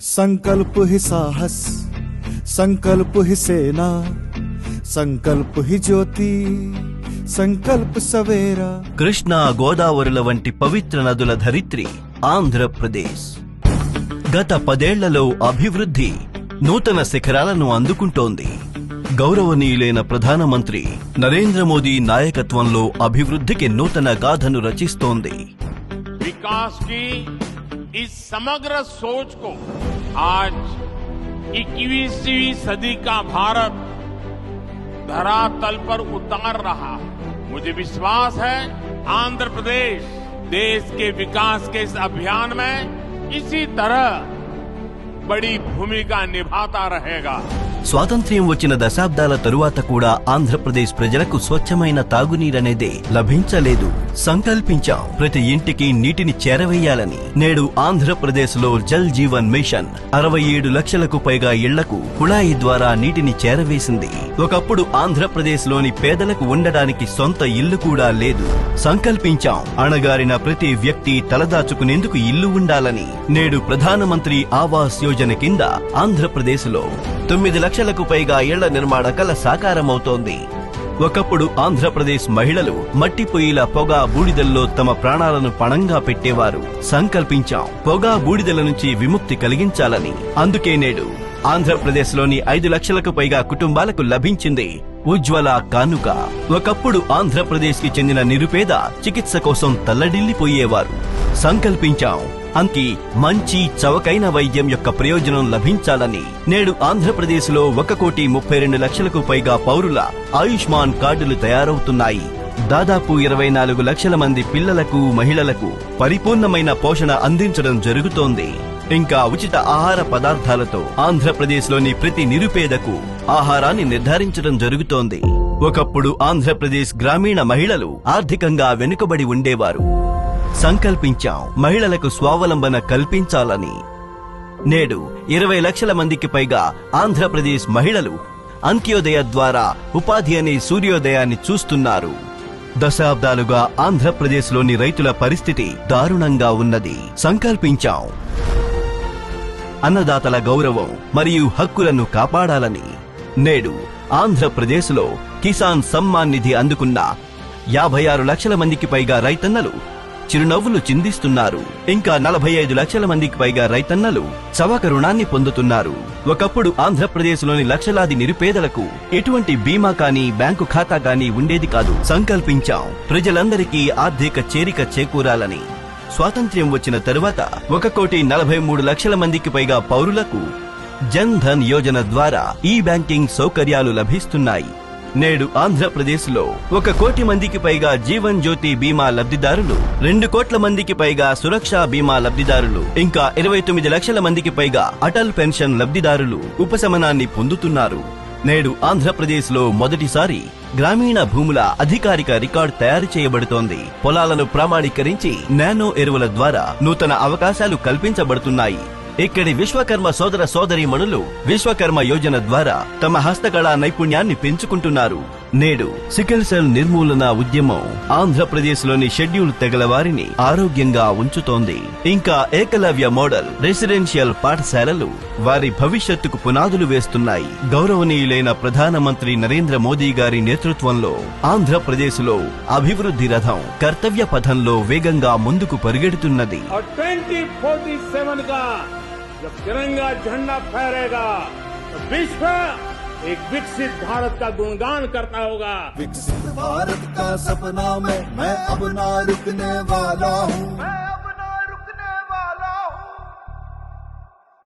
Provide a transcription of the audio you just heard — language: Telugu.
संकल्प ही साहस संकल्प ही सेना संकल्प ही ज्योति संकल्प सवेरा కృష్ణా గోదావరుల వంటి పవిత్ర నదుల ధరిత్రి ఆంధ్రప్రదేశ్ గత పదేళ్లలో అభివృద్ధి నూతన శిఖరాలను అందుకుంటోంది గౌరవనీయులైన ప్రధానమంత్రి నరేంద్ర మోదీ నాయకత్వంలో అభివృద్ధికి నూతన గాథను రచిస్తోంది विकास की इस समग्र सोच को आज 21वीं सदी का भारत धरातल पर उतार रहा है। मुझे विश्वास है, आंध्र प्रदेश देश के विकास के इस अभियान में इसी तरह बड़ी भूमिका निभाता रहेगा। స్వాతంత్ర్యం వచ్చిన దశాబ్దాల తరువాత కూడా ఆంధ్రప్రదేశ్ ప్రజలకు స్వచ్ఛమైన తాగునీరనేదే లభించలేదు. సంకల్పించాం. ప్రతి ఇంటికి నీటిని చేరవేయాలని నేడు ఆంధ్రప్రదేశ్లో జల్ జీవన్ మిషన్ అరవై ఏడు లక్షలకు పైగా ఇళ్ళకు కుళాయి ద్వారా నీటిని చేరవేసింది. ఒకప్పుడు ఆంధ్రప్రదేశ్లోని పేదలకు ఉండడానికి సొంత ఇల్లు కూడా లేదు. సంకల్పించాం. అణగారిన ప్రతి వ్యక్తి తలదాచుకునేందుకు ఇల్లు ఉండాలని నేడు ప్రధానమంత్రి ఆవాస్ యోజన కింద ఆంధ్రప్రదేశ్లో తొమ్మిది లక్షలకు పైగా ఇళ్ళ నిర్మాణ కల సాకారమవుతోంది. ఒకప్పుడు ఆంధ్రప్రదేశ్ మహిళలు మట్టి పొయ్యిల పొగ బూడిదల్లో తమ ప్రాణాలను పణంగా పెట్టేవారు. సంకల్పించాం పొగ బూడిదల నుంచి విముక్తి కలిగించాలని. అందుకే నేడు ఆంధ్రప్రదేశ్లోని ఐదు లక్షలకు పైగా కుటుంబాలకు లభించింది ఉజ్వల కానుక. ఒకప్పుడు ఆంధ్రప్రదేశ్కి చెందిన నిరుపేద చికిత్స కోసం తల్లడిల్లిపోయేవారు. సంకల్పించాం అంకి మంచి చవకైన వైద్యం యొక్క ప్రయోజనం లభించాలని నేడు ఆంధ్రప్రదేశ్లో ఒక కోటి ముప్పై రెండు లక్షలకు పైగా పౌరుల ఆయుష్మాన్ కార్డులు తయారవుతున్నాయి. దాదాపు ఇరవై నాలుగు లక్షల మంది పిల్లలకు మహిళలకు పరిపూర్ణమైన పోషణ అందించడం జరుగుతోంది. ఇంకా ఉచిత ఆహార పదార్థాలతో ఆంధ్రప్రదేశ్లోని ప్రతి నిరుపేదకు ఆహారాన్ని నిర్ధారించడం జరుగుతోంది. ఒకప్పుడు ఆంధ్రప్రదేశ్ గ్రామీణ మహిళలు ఆర్థికంగా వెనుకబడి ఉండేవారు. సంకల్పించాం. మహిళలకు స్వావలంబన కల్పించాలని. నేడు ఇరవై లక్షల మందికి పైగా ఆంధ్రప్రదేశ్ మహిళలు అంత్యోదయ ద్వారా ఉపాధి అనే సూర్యోదయాన్ని చూస్తున్నారు. దశాబ్దాలుగా ఆంధ్రప్రదేశ్లోని రైతుల పరిస్థితి దారుణంగా ఉన్నది. సంకల్పించాం. అన్నదాతల గౌరవం మరియు హక్కులను కాపాడాలని. నేడు ఆంధ్రప్రదేశ్లో కిసాన్ సమ్మాన్ నిధి అందుకున్న యాభై ఆరు లక్షల మందికి పైగా రైతన్నలు చిరునవ్వులు చిందిస్తున్నారు. ఇంకా నలభై ఐదు లక్షల మందికి పైగా రైతన్నలు చవక రుణాన్ని పొందుతున్నారు. ఒకప్పుడు ఆంధ్రప్రదేశ్లోని లక్షలాది నిరుపేదలకు ఎటువంటి బీమా కానీ బ్యాంకు ఖాతా కానీ ఉండేది కాదు. సంకల్పించాం. ప్రజలందరికీ ఆర్థిక చేరిక చేకూరాలని. స్వాతంత్ర్యం వచ్చిన తరువాత ఒక కోటి నలభై మూడు లక్షల మందికి పైగా పౌరులకు జన్ ధన్ యోజన ద్వారా ఈ బ్యాంకింగ్ సౌకర్యాలు లభిస్తున్నాయి. నేడు ఆంధ్రప్రదేశ్లో ఒక కోటి మందికి పైగా జీవన్ జ్యోతి బీమా లబ్ధిదారులు రెండు కోట్ల మందికి పైగా సురక్ష బీమా లబ్ధిదారులు ఇంకా ఇరవై తొమ్మిది లక్షల మందికి పైగా అటల్ పెన్షన్ లబ్ధిదారులు ఉపశమనాన్ని పొందుతున్నారు. నేడు ఆంధ్రప్రదేశ్లో మొదటిసారి గ్రామీణ భూముల అధికారిక రికార్డు తయారు చేయబడుతోంది. పొలాలను ప్రామాణీకరించి నానో ఎరువుల ద్వారా నూతన అవకాశాలు కల్పించబడుతున్నాయి. ఇక్కడి విశ్వకర్మ సోదర సోదరీమణులు విశ్వకర్మ యోజన ద్వారా తమ హస్తకళా నైపుణ్యాన్ని పెంచుకుంటున్నారు. నేడు సికిల్ సెల్ నిర్మూలన ఉద్యమం ఆంధ్రప్రదేశ్లోని షెడ్యూల్ తెగల వారిని ఆరోగ్యంగా ఉంచుతోంది. ఇంకా ఏకలవ్య మోడల్ రెసిడెన్షియల్ పాఠశాలలు వారి భవిష్యత్తుకు పునాదులు వేస్తున్నాయి. గౌరవనీయులైన ప్రధానమంత్రి నరేంద్ర మోదీ గారి నేతృత్వంలో ఆంధ్రప్రదేశ్లో అభివృద్ధి రథం కర్తవ్య పథంలో వేగంగా ముందుకు పరిగెడుతున్నది. జెండా ఫేరేగా విశ్వ एक विकसित भारत का गुणगान करता होगा। विकसित भारत का सपना में मैं अब ना रुकने वाला हूँ।